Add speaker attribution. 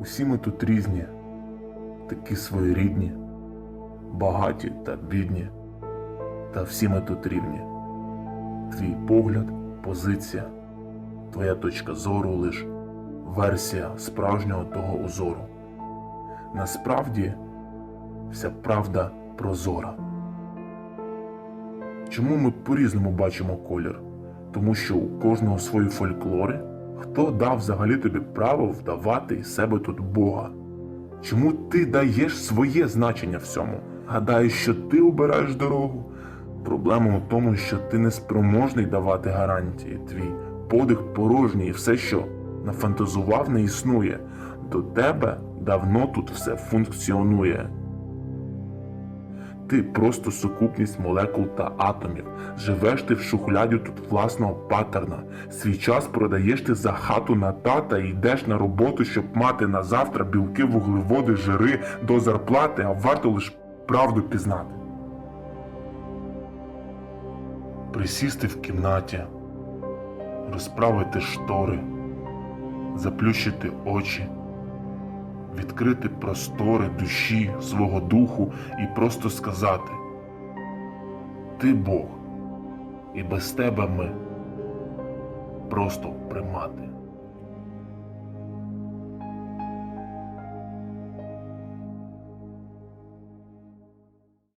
Speaker 1: Усі ми тут різні, такі своєрідні, багаті та бідні, та всі ми тут рівні. Твій погляд, позиція, твоя точка зору лиш версія справжнього того узору. Насправді вся правда прозора. Чому ми по-різному бачимо колір? Тому що у кожного свої фольклори. Хто дав взагалі тобі право вдавати із себе тут Бога? Чому ти даєш своє значення всьому? Гадаєш, що ти обираєш дорогу? Проблема у тому, що ти не спроможний давати гарантії. Твій подих порожній і все, що нафантазував, не існує. До тебе давно тут все функціонує. Ти просто сукупність молекул та атомів. Живеш ти в шухляді тут власного паттерна. Свій час продаєш ти за хату на тата і йдеш на роботу, щоб мати на завтра білки, вуглеводи, жири до зарплати, а варто лиш правду пізнати. Присісти в кімнаті, розправити штори, заплющити очі відкрити простори душі, свого духу і просто сказати: Ти Бог, і без тебе ми просто примати.